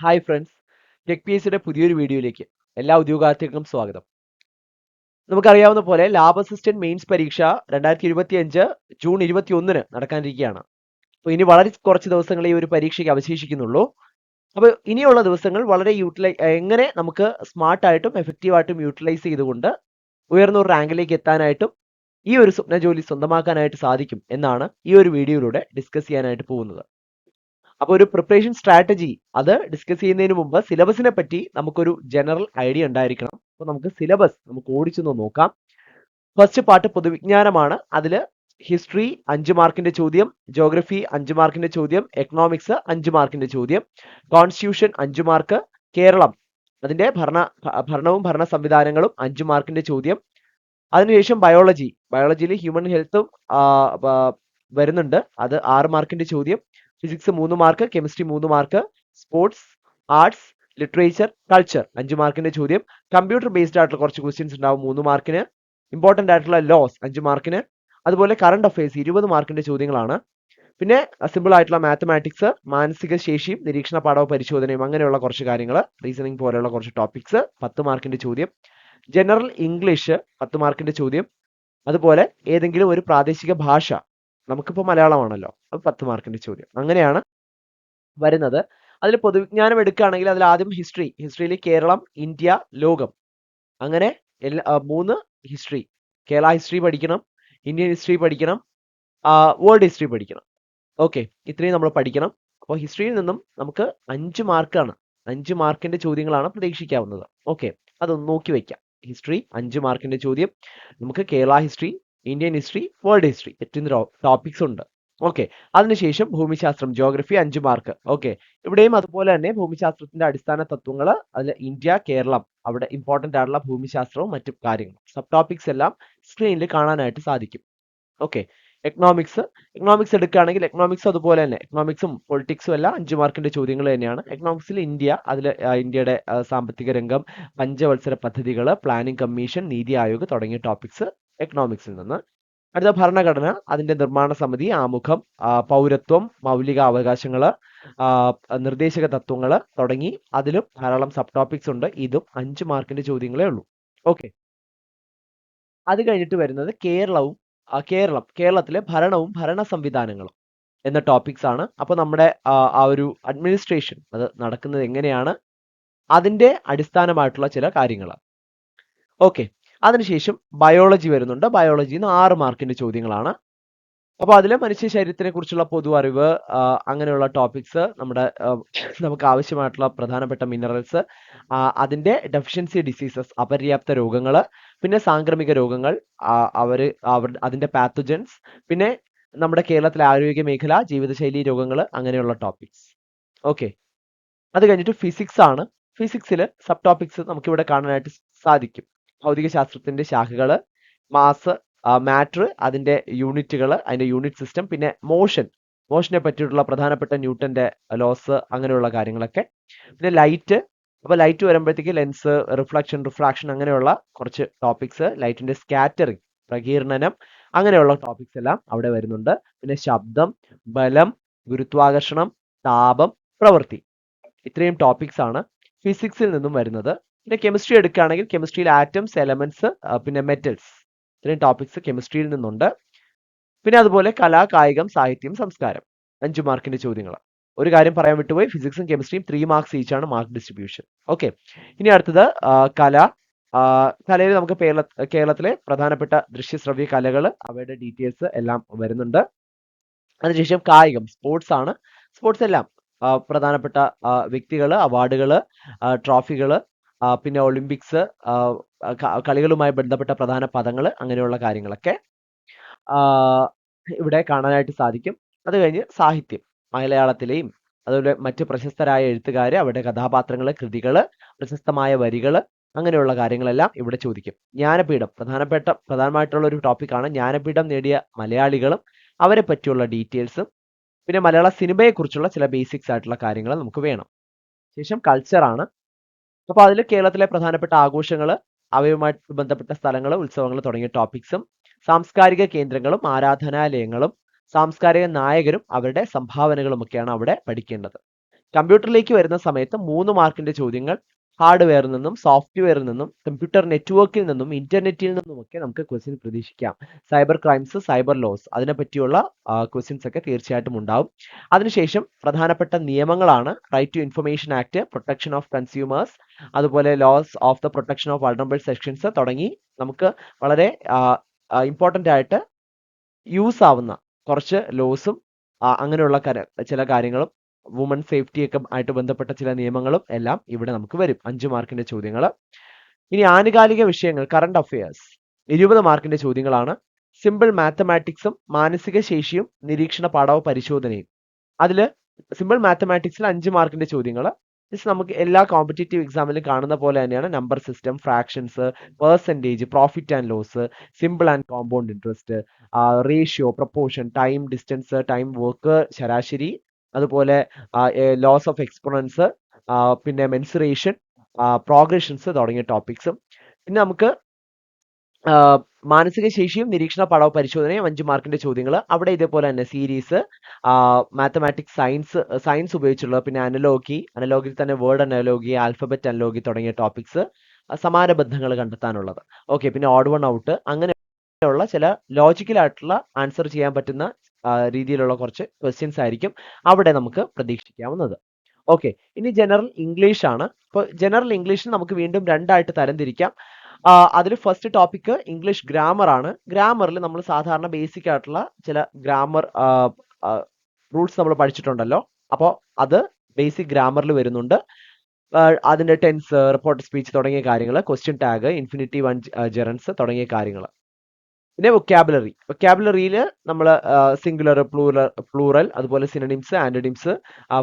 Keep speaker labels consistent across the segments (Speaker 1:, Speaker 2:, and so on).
Speaker 1: Hi friends tech P എസിയുടെ പുതിയൊരു വീഡിയോയിലേക്ക് എല്ലാ ഉദ്യോഗാർത്ഥികൾക്കും സ്വാഗതം. നമുക്കറിയാവുന്ന പോലെ ലാബ് അസിസ്റ്റന്റ് മെയിൻസ് പരീക്ഷ രണ്ടായിരത്തി ഇരുപത്തി അഞ്ച് ജൂൺ ഇരുപത്തി ഒന്നിന് നടക്കാനിരിക്കുകയാണ്. അപ്പോൾ ഇനി വളരെ കുറച്ച് ദിവസങ്ങളെ ഈ ഒരു പരീക്ഷയ്ക്ക് അവശേഷിക്കുന്നുള്ളൂ. അപ്പോൾ ഇനിയുള്ള ദിവസങ്ങൾ വളരെ യൂട്ടിലൈ എങ്ങനെ നമുക്ക് സ്മാർട്ടായിട്ടും എഫക്റ്റീവായിട്ടും യൂട്ടിലൈസ് ചെയ്തുകൊണ്ട് ഉയർന്ന ഒരു റാങ്കിലേക്ക് എത്താനായിട്ടും ഈ ഒരു സ്വപ്ന ജോലി സ്വന്തമാക്കാനായിട്ട് സാധിക്കും എന്നാണ് ഈ ഒരു വീഡിയോയിലൂടെ ഡിസ്കസ് ചെയ്യാനായിട്ട് പോകുന്നത്. അപ്പോൾ ഒരു പ്രിപ്പറേഷൻ സ്ട്രാറ്റജി അത് ഡിസ്കസ് ചെയ്യുന്നതിന് മുമ്പ് സിലബസിനെ പറ്റി നമുക്കൊരു ജനറൽ ഐഡിയ ഉണ്ടായിരിക്കണം. അപ്പോൾ നമുക്ക് സിലബസ് നമുക്ക് ഓടിച്ചൊന്ന് നോക്കാം. ഫസ്റ്റ് പാർട്ട് പൊതുവിജ്ഞാനമാണ്. അതിൽ ഹിസ്റ്ററി അഞ്ച് മാർക്കിന്റെ ചോദ്യം ജോഗ്രഫി അഞ്ച് മാർക്കിന്റെ ചോദ്യം എക്കണോമിക്സ് അഞ്ച് മാർക്കിന്റെ ചോദ്യം കോൺസ്റ്റിറ്റ്യൂഷൻ അഞ്ച് മാർക്ക് കേരളം അതിന്റെ ഭരണ ഭരണവും ഭരണ സംവിധാനങ്ങളും അഞ്ച് മാർക്കിന്റെ ചോദ്യം. അതിനുശേഷം ബയോളജി ബയോളജിയിൽ ഹ്യൂമൻ ഹെൽത്തും വരുന്നുണ്ട്. അത് ആറ് മാർക്കിന്റെ ചോദ്യം. ഫിസിക്സ് മൂന്ന് മാർക്ക് കെമിസ്ട്രി മൂന്ന് mark sports arts literature culture അഞ്ച് മാർക്കിന്റെ ചോദ്യം. കമ്പ്യൂട്ടർ ബേസ്ഡ് ആയിട്ടുള്ള കുറച്ച് ക്വസ്റ്റ്യൻസ് ഉണ്ടാവും മൂന്ന് മാർക്കിന് ഇമ്പോർട്ടന്റ് ആയിട്ടുള്ള ലോസ് അഞ്ച് മാർക്കിന് അതുപോലെ കറണ്ട് അഫയേഴ്സ് ഇരുപത് മാർക്കിന്റെ ചോദ്യങ്ങളാണ്. പിന്നെ സിമ്പിൾ ആയിട്ടുള്ള മാത്തമാറ്റിക്സ് മാനസിക ശേഷിയും നിരീക്ഷണ പാഠവും പരിശോധനയും അങ്ങനെയുള്ള കുറച്ച് കാര്യങ്ങൾ റീസണിങ് പോലെയുള്ള കുറച്ച് ടോപ്പിക്സ് പത്ത് മാർക്കിന്റെ ചോദ്യം. ജനറൽ ഇംഗ്ലീഷ് പത്ത് മാർക്കിന്റെ ചോദ്യം. അതുപോലെ ഏതെങ്കിലും ഒരു പ്രാദേശിക ഭാഷ നമുക്കിപ്പോൾ മലയാളമാണല്ലോ. അത് പത്ത് മാർക്കിന്റെ ചോദ്യം. അങ്ങനെയാണ് വരുന്നത്. അതിൽ പൊതുവിജ്ഞാനം എടുക്കുകയാണെങ്കിൽ അതിൽ ആദ്യം ഹിസ്റ്ററി ഹിസ്റ്ററിയിൽ കേരളം ഇന്ത്യ ലോകം. അങ്ങനെ മൂന്ന് ഹിസ്റ്ററി കേരള ഹിസ്റ്ററി പഠിക്കണം ഇന്ത്യൻ ഹിസ്റ്ററി പഠിക്കണം വേൾഡ് ഹിസ്റ്ററി പഠിക്കണം. ഓക്കെ ഇത്രയും നമ്മൾ പഠിക്കണം. അപ്പോൾ ഹിസ്റ്ററിയിൽ നിന്നും നമുക്ക് അഞ്ച് മാർക്കാണ് അഞ്ച് മാർക്കിന്റെ ചോദ്യങ്ങളാണ് പ്രതീക്ഷിക്കാവുന്നത്. ഓക്കെ അതൊന്ന് നോക്കി വയ്ക്കാം ഹിസ്റ്ററി അഞ്ച് മാർക്കിന്റെ ചോദ്യം. നമുക്ക് Kerala history Indian history world history എറ്റുന്ന topics ഉണ്ട്. ഓക്കെ അതിനുശേഷം ഭൂമിശാസ്ത്രം ജോഗ്രഫി അഞ്ച് മാർക്ക് ഓക്കെ ഇവിടെയും അതുപോലെ തന്നെ ഭൂമിശാസ്ത്രത്തിന്റെ അടിസ്ഥാന തത്വങ്ങൾ അതിൽ ഇന്ത്യ കേരളം അവിടെ ഇമ്പോർട്ടന്റ് ആയിട്ടുള്ള ഭൂമിശാസ്ത്രവും മറ്റു കാര്യങ്ങളും. സബ് ടോപ്പിക്സ് എല്ലാം സ്ക്രീനിൽ കാണാനായിട്ട് സാധിക്കും. ഓക്കെ എക്കണോമിക്സ് എക്കണോമിക്സ് എടുക്കുകയാണെങ്കിൽ എക്കണോമിക്സ് അതുപോലെ തന്നെ. എക്കണോമിക്സും പൊളിറ്റിക്സും എല്ലാം അഞ്ച് മാർക്കിന്റെ ചോദ്യങ്ങൾ തന്നെയാണ്. എക്കണോമിക്സിൽ ഇന്ത്യ അതിൽ ഇന്ത്യയുടെ സാമ്പത്തിക രംഗം പഞ്ചവത്സര പദ്ധതികൾ പ്ലാനിംഗ് കമ്മീഷൻ നീതി ആയോഗ് തുടങ്ങിയ ടോപ്പിക്സ് എക്കണോമിക്സിൽ നിന്ന്. അടുത്ത ഭരണഘടന അതിന്റെ നിർമ്മാണ സമിതി ആമുഖം പൗരത്വം മൗലിക അവകാശങ്ങൾ നിർദ്ദേശക തത്വങ്ങൾ തുടങ്ങി അതിലും ധാരാളം സബ് ടോപ്പിക്സ് ഉണ്ട്. ഇതും അഞ്ച് മാർക്കിന്റെ ചോദ്യങ്ങളേ ഉള്ളൂ. ഓക്കെ. അത് കഴിഞ്ഞിട്ട് വരുന്നത് കേരളവും കേരളം കേരളത്തിലെ ഭരണവും ഭരണ സംവിധാനങ്ങളും എന്ന ടോപ്പിക്സ് ആണ്. അപ്പോൾ നമ്മുടെ ആ ഒരു അഡ്മിനിസ്ട്രേഷൻ അത് നടക്കുന്നത് എങ്ങനെയാണ്? അതിന്റെ അടിസ്ഥാനമായിട്ടുള്ള ചില കാര്യങ്ങൾ ഓക്കെ. അതിനുശേഷം ബയോളജി വരുന്നുണ്ട്. ബയോളജിയിൽ നിന്ന് ആറ് മാർക്കിന്റെ ചോദ്യങ്ങളാണ്. അപ്പോൾ അതിൽ മനുഷ്യ ശരീരത്തിനെ കുറിച്ചുള്ള പൊതു അറിവ് അങ്ങനെയുള്ള ടോപ്പിക്സ് നമ്മുടെ നമുക്ക് ആവശ്യമായിട്ടുള്ള പ്രധാനപ്പെട്ട മിനറൽസ് അതിന്റെ ഡെഫിഷ്യൻസി ഡിസീസസ് അപര്യാപ്ത രോഗങ്ങൾ പിന്നെ സാംക്രമിക രോഗങ്ങൾ അവർ അതിന്റെ പാത്തജൻസ് പിന്നെ നമ്മുടെ കേരളത്തിലെ ആരോഗ്യ മേഖല ജീവിതശൈലി രോഗങ്ങൾ അങ്ങനെയുള്ള ടോപ്പിക്സ് ഓക്കെ അത് കഴിഞ്ഞിട്ട് ഫിസിക്സ് ആണ്. ഫിസിക്സിൽ സബ് ടോപ്പിക്സ് നമുക്കിവിടെ കാണാനായിട്ട് സാധിക്കും. ഭൗതിക ശാസ്ത്രത്തിന്റെ ശാഖകൾ മാസ് മാറ്റർ അതിന്റെ യൂണിറ്റുകൾ അതിന്റെ യൂണിറ്റ് സിസ്റ്റം പിന്നെ മോഷൻ. മോഷനെ പറ്റിയിട്ടുള്ള പ്രധാനപ്പെട്ട ന്യൂട്ടന്റെ ലോസ് അങ്ങനെയുള്ള കാര്യങ്ങളൊക്കെ. പിന്നെ ലൈറ്റ്. അപ്പോൾ ലൈറ്റ് വരുമ്പോഴത്തേക്ക് ലെൻസ് റിഫ്ലക്ഷൻ റിഫ്രാക്ഷൻ അങ്ങനെയുള്ള കുറച്ച് ടോപ്പിക്സ് ലൈറ്റിന്റെ സ്കാറ്ററിങ് പ്രകീർണനം അങ്ങനെയുള്ള ടോപ്പിക്സ് എല്ലാം അവിടെ വരുന്നുണ്ട്. പിന്നെ ശബ്ദം ബലം ഗുരുത്വാകർഷണം താപം പ്രവൃത്തി. ഇത്രയും ടോപ്പിക്സ് ആണ് ഫിസിക്സിൽ നിന്നും വരുന്നത്. പിന്നെ കെമിസ്ട്രി എടുക്കുകയാണെങ്കിൽ കെമിസ്ട്രിയിൽ ആറ്റംസ് എലമെന്റ്സ് പിന്നെ മെറ്റൽസ് ഇത്രയും ടോപ്പിക്സ് കെമിസ്ട്രിയിൽ നിന്നുണ്ട്. പിന്നെ അതുപോലെ കല കായികം സാഹിത്യം സംസ്കാരം. അഞ്ച് മാർക്കിന്റെ ചോദ്യങ്ങൾ ഒരു കാര്യം പറയാൻ വിട്ടുപോയി. ഫിസിക്സും കെമിസ്ട്രിയും ത്രീ മാർക്സ് ഈച്ചാണ് മാർക്ക് ഡിസ്ട്രിബ്യൂഷൻ ഓക്കെ ഇനി അടുത്തത് കല. കലയിൽ നമുക്ക് കേരള കേരളത്തിലെ പ്രധാനപ്പെട്ട ദൃശ്യശ്രവ്യ കലകൾ അവയുടെ ഡീറ്റെയിൽസ് എല്ലാം വരുന്നുണ്ട്. അതിനുശേഷം കായികം സ്പോർട്സ് ആണ്. സ്പോർട്സ് എല്ലാം പ്രധാനപ്പെട്ട വ്യക്തികൾ അവാർഡുകൾ ട്രോഫികൾ പിന്നെ ഒളിമ്പിക്സ് കളികളുമായി ബന്ധപ്പെട്ട പ്രധാന പദങ്ങൾ അങ്ങനെയുള്ള കാര്യങ്ങളൊക്കെ ഇവിടെ കാണാനായിട്ട് സാധിക്കും. അത് കഴിഞ്ഞ് സാഹിത്യം മലയാളത്തിലെയും അതുപോലെ മറ്റ് പ്രശസ്തരായ എഴുത്തുകാർ അവരുടെ കഥാപാത്രങ്ങൾ കൃതികൾ പ്രശസ്തമായ വരികൾ അങ്ങനെയുള്ള കാര്യങ്ങളെല്ലാം ഇവിടെ ചോദിക്കും. ജ്ഞാനപീഠം പ്രധാനപ്പെട്ട പ്രധാനമായിട്ടുള്ള ഒരു ടോപ്പിക്കാണ് ജ്ഞാനപീഠം നേടിയ മലയാളികളും അവരെ പറ്റിയുള്ള ഡീറ്റെയിൽസും പിന്നെ മലയാള സിനിമയെക്കുറിച്ചുള്ള ചില ബേസിക്സ് ആയിട്ടുള്ള കാര്യങ്ങൾ നമുക്ക് വേണം. ശേഷം കൾച്ചറാണ്. അപ്പോൾ അതിൽ കേരളത്തിലെ പ്രധാനപ്പെട്ട ആഘോഷങ്ങൾ അവയുമായി ബന്ധപ്പെട്ട സ്ഥലങ്ങൾ ഉത്സവങ്ങൾ തുടങ്ങിയ ടോപ്പിക്സും സാംസ്കാരിക കേന്ദ്രങ്ങളും ആരാധനാലയങ്ങളും സാംസ്കാരിക നായകരും അവരുടെ സംഭാവനകളും ഒക്കെയാണ് അവിടെ പഠിക്കേണ്ടത്. കമ്പ്യൂട്ടറിലേക്ക് വരുന്ന സമയത്ത് മൂന്ന് മാർക്കിന്റെ ചോദ്യങ്ങൾ ഹാർഡ്വെയറിൽ നിന്നും സോഫ്റ്റ്വെയറിൽ നിന്നും കമ്പ്യൂട്ടർ നെറ്റ്വർക്കിൽ നിന്നും ഇന്റർനെറ്റിൽ നിന്നും ഒക്കെ നമുക്ക് ക്വസ്റ്റ്യൻ പ്രതീക്ഷിക്കാം. സൈബർ ക്രൈംസ് സൈബർ ലോസ് അതിനെ പറ്റിയുള്ള ക്വസ്റ്റ്യൻസ് ഒക്കെ തീർച്ചയായിട്ടും ഉണ്ടാവും. അതിനുശേഷം പ്രധാനപ്പെട്ട നിയമങ്ങളാണ് right to information act protection of consumers അതുപോലെ laws of the protection of vulnerable sections തുടങ്ങി നമുക്ക് വളരെ ഇമ്പോർട്ടന്റ് ആയിട്ട് യൂസ് ആവുന്ന കുറച്ച് ലോസും അങ്ങനെയുള്ള ചില കാര്യങ്ങളും വുമൺ സേഫ്റ്റി ഒക്കെ ആയിട്ട് ബന്ധപ്പെട്ട ചില നിയമങ്ങളും എല്ലാം ഇവിടെ നമുക്ക് വരും. അഞ്ച് മാർക്കിന്റെ ചോദ്യങ്ങൾ ഇനി ആനുകാലിക വിഷയങ്ങൾ കറണ്ട് അഫയേഴ്സ് ഇരുപത് മാർക്കിന്റെ ചോദ്യങ്ങളാണ്. സിമ്പിൾ മാത്തമാറ്റിക്സും മാനസിക ശേഷിയും നിരീക്ഷണ പാഠവും പരിശോധനയും. അതിൽ സിമ്പിൾ മാത്തമാറ്റിക്സിൽ അഞ്ച് മാർക്കിന്റെ ചോദ്യങ്ങൾ ജസ്റ്റ് നമുക്ക് എല്ലാ കോമ്പറ്റേറ്റീവ് എക്സാമിലും കാണുന്ന പോലെ തന്നെയാണ് number system fractions percentage profit and loss simple and compound interest ratio proportion time distance time work ശരാശരി അതുപോലെ ലോസ് ഓഫ് എക്സ്പെറൻസ് പിന്നെ മെൻസുറേഷൻ പ്രോഗ്രഷൻസ് തുടങ്ങിയ ടോപ്പിക്സും പിന്നെ നമുക്ക് മാനസിക ശേഷിയും നിരീക്ഷണ പഠന പരിശോധനയും അഞ്ച് മാർക്കിന്റെ ചോദ്യങ്ങൾ അവിടെ ഇതേപോലെ തന്നെ സീരീസ് മാത്തമാറ്റിക്സ് സയൻസ് സയൻസ് ഉപയോഗിച്ചുള്ള പിന്നെ അനലോഗി അനലോഗിൽ തന്നെ വേർഡ് അനലോഗി ആൽഫബറ്റ് അനലോഗി തുടങ്ങിയ ടോപ്പിക്സ് സമാന ബന്ധങ്ങൾ കണ്ടെത്താനുള്ളത്. ഓക്കെ പിന്നെ ഓഡ് വൺ ഔട്ട് അങ്ങനെയുള്ള ചില ലോജിക്കൽ ആയിട്ടുള്ള ആൻസർ ചെയ്യാൻ പറ്റുന്ന രീതിയിലുള്ള കുറച്ച് ക്വസ്റ്റ്യൻസ് ആയിരിക്കും അവിടെ നമുക്ക് പ്രതീക്ഷിക്കാവുന്നത്. ഓക്കെ ഇനി ജനറൽ ഇംഗ്ലീഷ് ആണ്. ഇപ്പോൾ ജനറൽ ഇംഗ്ലീഷിൽ നമുക്ക് വീണ്ടും രണ്ടായിട്ട് തരംതിരിക്കാം അതിൽ ഫസ്റ്റ് ടോപ്പിക് ഇംഗ്ലീഷ് ഗ്രാമർ ആണ്. ഗ്രാമറിൽ നമ്മൾ സാധാരണ ബേസിക് ആയിട്ടുള്ള ചില ഗ്രാമർ റൂൾസ് നമ്മൾ പഠിച്ചിട്ടുണ്ടല്ലോ. അപ്പോൾ അത് ബേസിക് ഗ്രാമറിൽ വരുന്നുണ്ട്. അതിന്റെ ടെൻസ് റിപ്പോർട്ട് സ്പീച്ച് തുടങ്ങിയ കാര്യങ്ങൾ question tag infinitive and gerunds തുടങ്ങിയ കാര്യങ്ങൾ പിന്നെ വൊക്കാബുലറി വൊക്കാബുലറിയിൽ നമ്മൾ സിംഗുലർ പ്ലൂറൽ പ്ലൂറൽ അതുപോലെ സിനഡിംസ് ആൻഡഡിംസ്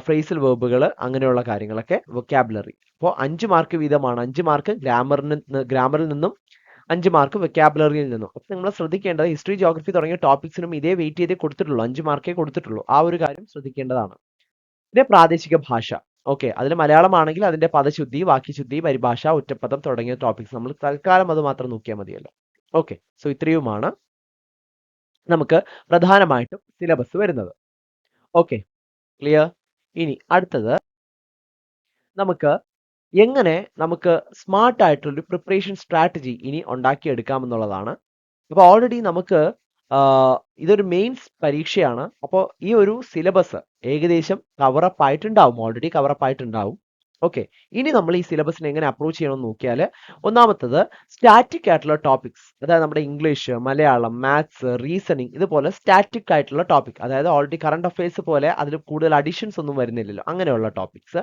Speaker 1: ഫ്രേസൽ വെർബുകൾ അങ്ങനെയുള്ള കാര്യങ്ങളൊക്കെ വൊക്കാബുലറി അപ്പോൾ അഞ്ച് മാർക്ക് വീതമാണ്. അഞ്ച് മാർക്ക് ഗ്രാമറിന് ഗ്രാമറിൽ നിന്നും അഞ്ച് മാർക്ക് വൊക്കാബുലറിയിൽ നിന്നും. അപ്പോൾ നിങ്ങൾ ശ്രദ്ധിക്കേണ്ടത് ഹിസ്റ്ററി ജോഗ്രഫി തുടങ്ങിയ ടോപ്പിക്സിനും ഇതേ വെയിറ്റ് ചെയ്തേ കൊടുത്തിട്ടുള്ളൂ. അഞ്ച് മാർക്കേ കൊടുത്തിട്ടുള്ളൂ. ആ ഒരു കാര്യം ശ്രദ്ധിക്കേണ്ടതാണ്. പിന്നെ പ്രാദേശിക ഭാഷ. ഓക്കെ അതിൽ മലയാളമാണെങ്കിൽ അതിന്റെ പദശുദ്ധി വാക്യശുദ്ധി പരിഭാഷ ഒറ്റപ്പദം തുടങ്ങിയ ടോപ്പിക്സ് നമ്മൾ തൽക്കാലം അത് മാത്രം നോക്കിയാൽ മതിയല്ലോ. ഓക്കെ സോ ഇത്രയുമാണ് നമുക്ക് പ്രധാനമായിട്ടും സിലബസ് വരുന്നത്. ഓക്കെ ക്ലിയർ ഇനി അടുത്തത് നമുക്ക് എങ്ങനെ നമുക്ക് സ്മാർട്ട് ആയിട്ടുള്ളൊരു പ്രിപ്പറേഷൻ സ്ട്രാറ്റജി ഇനി ഉണ്ടാക്കിയെടുക്കാമെന്നുള്ളതാണ് അപ്പോൾ ഓൾറെഡി നമുക്ക് ഇതൊരു മെയിൻസ് പരീക്ഷയാണ്. അപ്പോൾ ഈ ഒരു സിലബസ് ഏകദേശം കവറപ്പ് ആയിട്ടുണ്ടാവും ഓൾറെഡി കവറപ്പ് ആയിട്ടുണ്ടാവും. ഓക്കെ ഇനി നമ്മൾ ഈ സിലബസിനെ എങ്ങനെ അപ്രോച്ച് ചെയ്യണമെന്ന് നോക്കിയാൽ ഒന്നാമത്തത് സ്റ്റാറ്റിക് ആയിട്ടുള്ള ടോപ്പിക്സ് അതായത് നമ്മുടെ ഇംഗ്ലീഷ് മലയാളം മാത്സ് റീസണിങ് ഇതുപോലെ സ്റ്റാറ്റിക് ആയിട്ടുള്ള ടോപ്പിക് അതായത് ഓൾറെഡി കറണ്ട് അഫയേഴ്സ് പോലെ അതിൽ കൂടുതൽ അഡീഷൻസ് ഒന്നും വരുന്നില്ലല്ലോ. അങ്ങനെയുള്ള ടോപ്പിക്സ്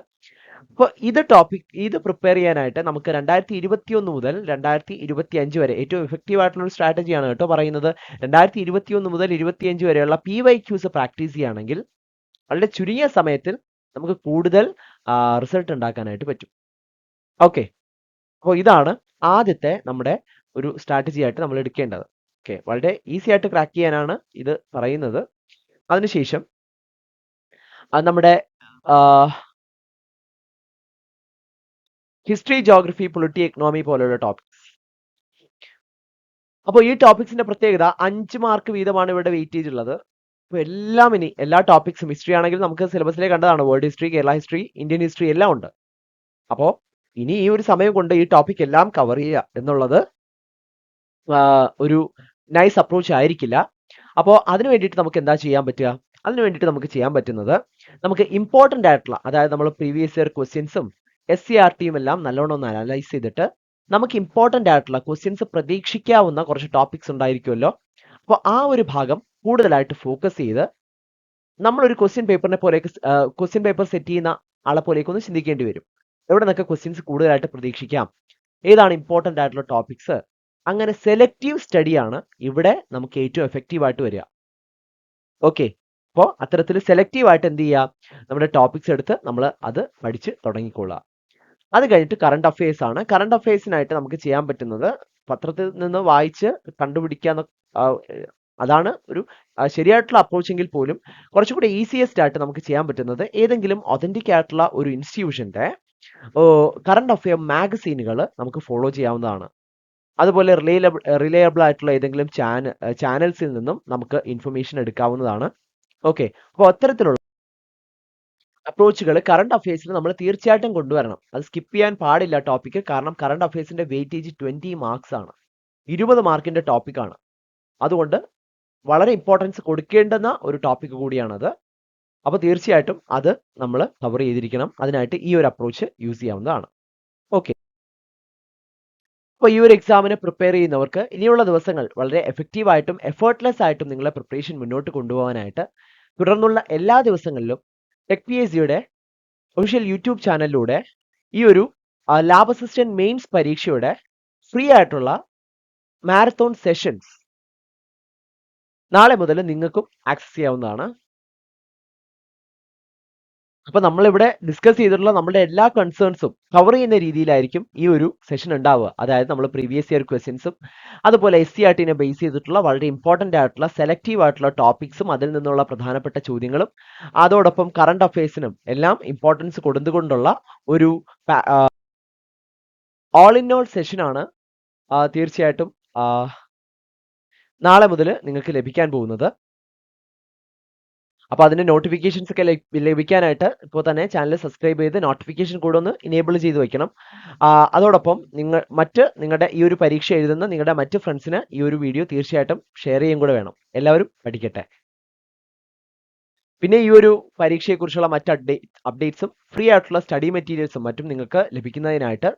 Speaker 1: അപ്പോൾ ഇത് ടോപ്പിക് ഇത് പ്രിപ്പയർ ചെയ്യാനായിട്ട് നമുക്ക് രണ്ടായിരത്തി ഇരുപത്തി ഒന്ന് മുതൽ രണ്ടായിരത്തി ഇരുപത്തി അഞ്ച് വരെ ഏറ്റവും എഫക്റ്റീവ് ആയിട്ടുള്ള ഒരു സ്ട്രാറ്റജിയാണ് കേട്ടോ പറയുന്നത്. രണ്ടായിരത്തി ഇരുപത്തി ഒന്ന് മുതൽ ഇരുപത്തി അഞ്ച് വരെയുള്ള പി വൈ ക്യൂസ് പ്രാക്ടീസ് ചെയ്യുകയാണെങ്കിൽ വളരെ ചുരുങ്ങിയ സമയത്തിൽ നമുക്ക് കൂടുതൽ റിസൾട്ട് ഉണ്ടാക്കാനായിട്ട് പറ്റും. ഓക്കെ അപ്പോൾ ഇതാണ് ആദ്യത്തെ നമ്മുടെ ഒരു സ്ട്രാറ്റജി ആയിട്ട് നമ്മൾ എടുക്കേണ്ടത്. ഓക്കെ വളരെ ഈസി ആയിട്ട് ക്രാക്ക് ചെയ്യാനാണ് ഇത് പറയുന്നത്. അതിനുശേഷം നമ്മുടെ ഹിസ്റ്ററി ജോഗ്രഫി പൊളിറ്റി എക്കണോമി പോലെയുള്ള ടോപ്പിക്സ് അപ്പോൾ ഈ ടോപ്പിക്സിന്റെ പ്രത്യേകത അഞ്ച് മാർക്ക് വീതമാണ് ഇവിടെ വെയിറ്റേജ് ഉള്ളത്. അപ്പോൾ എല്ലാം ഇനി എല്ലാ ടോപ്പിക്സും ഹിസ്റ്ററി ആണെങ്കിൽ നമുക്ക് സിലബസിലെ കണ്ടതാണ്. World history Kerala history Indian history എല്ലാം ഉണ്ട്. അപ്പോൾ ഇനി ഈ ഒരു സമയം കൊണ്ട് ഈ ടോപ്പിക് എല്ലാം കവർ ചെയ്യുക എന്നുള്ളത് ഒരു നൈസ് അപ്രോച്ച് ആയിരിക്കില്ല. അപ്പോൾ അതിന് വേണ്ടിയിട്ട് നമുക്ക് എന്താ ചെയ്യാൻ പറ്റുക? അതിന് വേണ്ടിയിട്ട് നമുക്ക് ചെയ്യാൻ പറ്റുന്നത് നമുക്ക് ഇമ്പോർട്ടന്റ് ആയിട്ടുള്ള അതായത് നമ്മൾ പ്രീവിയസ് ഇയർ ക്വസ്റ്റ്യൻസും എസ് സി ആർ ടിയും എല്ലാം നല്ലോണം ഒന്ന് അനലൈസ് ചെയ്തിട്ട് നമുക്ക് ഇമ്പോർട്ടന്റ് ആയിട്ടുള്ള ക്വസ്റ്റ്യൻസ് പ്രതീക്ഷിക്കാവുന്ന കുറച്ച് ടോപ്പിക്സ് ഉണ്ടായിരിക്കുമല്ലോ. അപ്പോൾ ആ ഒരു ഭാഗം കൂടുതലായിട്ട് ഫോക്കസ് ചെയ്ത് ഒരു ക്വസ്റ്റ്യൻ പേപ്പറിനെ പോലെ ക്വസ്റ്റ്യൻ പേപ്പർ സെറ്റ് ചെയ്യുന്ന ആളെ പോലേക്ക് ഒന്ന് ചിന്തിക്കേണ്ടി വരും. എവിടെ നിന്നൊക്കെ ക്വസ്റ്റ്യൻസ് കൂടുതലായിട്ട് പ്രതീക്ഷിക്കാം? ഏതാണ് ഇമ്പോർട്ടന്റ് ആയിട്ടുള്ള ടോപ്പിക്സ് അങ്ങനെ സെലക്റ്റീവ് സ്റ്റഡിയാണ് ഇവിടെ നമുക്ക് ഏറ്റവും എഫക്റ്റീവ് ആയിട്ട് വരിക. ഓക്കെ അപ്പോൾ അത്തരത്തിൽ സെലക്റ്റീവ് ആയിട്ട് എന്ത് ചെയ്യുക? നമ്മുടെ ടോപ്പിക്സ് എടുത്ത് നമ്മൾ അത് പഠിച്ച് തുടങ്ങിക്കൊള്ളുക. അത് കഴിഞ്ഞിട്ട് കറണ്ട് അഫയേഴ്സ് ആണ്. കറണ്ട് അഫയേഴ്സിനായിട്ട് നമുക്ക് ചെയ്യാൻ പറ്റുന്നത് പത്രത്തിൽ നിന്ന് വായിച്ച് ഏഹ്, അതാണ് ഒരു ശരിയായിട്ടുള്ള അപ്രോച്ച് എങ്കിൽ പോലും കുറച്ചുകൂടി ഈസിയസ്റ്റ് ആയിട്ട് നമുക്ക് ചെയ്യാൻ പറ്റുന്നത് ഏതെങ്കിലും ഒതന്റിക് ആയിട്ടുള്ള ഒരു ഇൻസ്റ്റിറ്റ്യൂഷന്റെ കറണ്ട് അഫെയർ മാഗസീനുകൾ നമുക്ക് ഫോളോ ചെയ്യാവുന്നതാണ്. അതുപോലെ റിലയബിൾ റിലയബിൾ ആയിട്ടുള്ള ഏതെങ്കിലും ചാന ചാനൽസിൽ നിന്നും നമുക്ക് ഇൻഫർമേഷൻ എടുക്കാവുന്നതാണ്. ഓക്കെ അപ്പോൾ അത്തരത്തിലുള്ള അപ്രോച്ചുകൾ കറണ്ട് അഫയേഴ്സിൽ നമ്മൾ തീർച്ചയായിട്ടും കൊണ്ടുവരണം. അത് സ്കിപ്പ് ചെയ്യാൻ പാടില്ല ടോപ്പിക്ക് കാരണം കറണ്ട് അഫയേഴ്സിന്റെ വെയിറ്റേജ് ട്വന്റി മാർക്സ് ആണ്. ഇരുപത് മാർക്കിന്റെ ടോപ്പിക്കാണ് അതുകൊണ്ട് വളരെ ഇമ്പോർട്ടൻസ് കൊടുക്കേണ്ടുന്ന ഒരു ടോപ്പിക് കൂടിയാണത്. അപ്പോൾ തീർച്ചയായിട്ടും അത് നമ്മൾ കവർ ചെയ്തിരിക്കണം. അതിനായിട്ട് ഈ ഒരു അപ്രോച്ച് യൂസ് ചെയ്യാവുന്നതാണ്. ഓക്കെ അപ്പോൾ ഈ ഒരു എക്സാമിന് പ്രിപ്പയർ ചെയ്യുന്നവർക്ക് ഇനിയുള്ള ദിവസങ്ങൾ വളരെ എഫക്റ്റീവായിട്ടും എഫേർട്ട്ലെസ് ആയിട്ടും നിങ്ങളെ പ്രിപ്പറേഷൻ മുന്നോട്ട് കൊണ്ടുപോകാനായിട്ട് തുടർന്നുള്ള എല്ലാ ദിവസങ്ങളിലും ടെക് പി എസ് സിയുടെ ഒഫീഷ്യൽ യൂട്യൂബ് ചാനലിലൂടെ ഈ ഒരു ലാബ് അസിസ്റ്റന്റ് മെയിൻസ് പരീക്ഷയുടെ ഫ്രീ ആയിട്ടുള്ള മാരത്തോൺ സെഷൻസ് നാളെ മുതൽ നിങ്ങൾക്കും ആക്സസ് ചെയ്യാവുന്നതാണ്. അപ്പൊ നമ്മളിവിടെ ഡിസ്കസ് ചെയ്തിട്ടുള്ള നമ്മുടെ എല്ലാ കൺസേൺസും കവർ ചെയ്യുന്ന രീതിയിലായിരിക്കും ഈ ഒരു സെഷൻ ഉണ്ടാവുക. അതായത് നമ്മൾ പ്രീവിയസ് ഇയർ ക്വസ്റ്റ്യൻസും അതുപോലെ എസ് സി ആർ ടിനെ ബേസ് ചെയ്തിട്ടുള്ള വളരെ ഇമ്പോർട്ടന്റ് ആയിട്ടുള്ള സെലക്റ്റീവ് ആയിട്ടുള്ള ടോപ്പിക്സും അതിൽ നിന്നുള്ള പ്രധാനപ്പെട്ട ചോദ്യങ്ങളും അതോടൊപ്പം കറണ്ട് അഫയേഴ്സിനും എല്ലാം ഇമ്പോർട്ടൻസ് കൊടുത്തുകൊണ്ടുള്ള ഒരു ഓൾ ഇൻ ഓൾ സെഷനാണ് തീർച്ചയായിട്ടും നാളെ മുതൽ നിങ്ങൾക്ക് ലഭിക്കാൻ പോകുന്നത്. അപ്പോൾ അതിന്റെ നോട്ടിഫിക്കേഷൻസ് ഒക്കെ ലഭിക്കാനായിട്ട് ഇപ്പോൾ തന്നെ ചാനൽ സബ്സ്ക്രൈബ് ചെയ്ത് നോട്ടിഫിക്കേഷൻ കൂടെ ഒന്ന് ഇനേബിൾ ചെയ്ത് വെക്കണം. അതോടൊപ്പം നിങ്ങൾ മറ്റ് നിങ്ങളുടെ ഈ ഒരു പരീക്ഷ എഴുതുന്ന നിങ്ങളുടെ മറ്റ് ഫ്രണ്ട്സിന് ഈ ഒരു വീഡിയോ തീർച്ചയായിട്ടും ഷെയർ ചെയ്യും കൂടെ വേണം. എല്ലാവരും പഠിക്കട്ടെ. പിന്നെ ഈ ഒരു പരീക്ഷയെക്കുറിച്ചുള്ള മറ്റ് അപ്ഡേറ്റ് അപ്ഡേറ്റ്സും ഫ്രീ ആയിട്ടുള്ള സ്റ്റഡി മെറ്റീരിയൽസും മറ്റും നിങ്ങൾക്ക് ലഭിക്കുന്നതിനായിട്ട്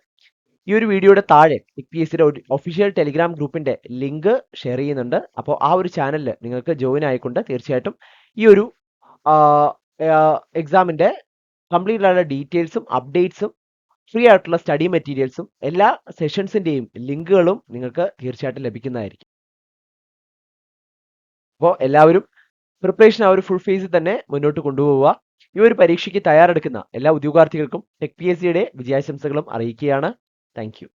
Speaker 1: ഈ ഒരു വീഡിയോയുടെ താഴെ പി എസ് സിയുടെ ഒഫീഷ്യൽ ടെലിഗ്രാം ഗ്രൂപ്പിന്റെ ലിങ്ക് ഷെയർ ചെയ്യുന്നുണ്ട്. അപ്പോൾ ആ ഒരു ചാനലിൽ നിങ്ങൾക്ക് ജോയിൻ ആയിക്കൊണ്ട് തീർച്ചയായിട്ടും ഈ ഒരു എക്സാമിന്റെ കംപ്ലീറ്റ് ആയിട്ടുള്ള ഡീറ്റെയിൽസും അപ്ഡേറ്റ്സും ഫ്രീ ആയിട്ടുള്ള സ്റ്റഡി മെറ്റീരിയൽസും എല്ലാ സെഷൻസിന്റെയും ലിങ്കുകളും നിങ്ങൾക്ക് തീർച്ചയായിട്ടും ലഭിക്കുന്നതായിരിക്കും. അപ്പോൾ എല്ലാവരും പ്രിപ്പറേഷൻ ആ ഒരു ഫുൾ ഫേസിൽ തന്നെ മുന്നോട്ട് കൊണ്ടുപോവുക. ഈ ഒരു പരീക്ഷയ്ക്ക് തയ്യാറെടുക്കുന്ന എല്ലാ ഉദ്യോഗാർത്ഥികൾക്കും ടെക് പി എസ് സിയുടെ വിജയാശംസകളും അറിയിക്കുകയാണ്. Thank you.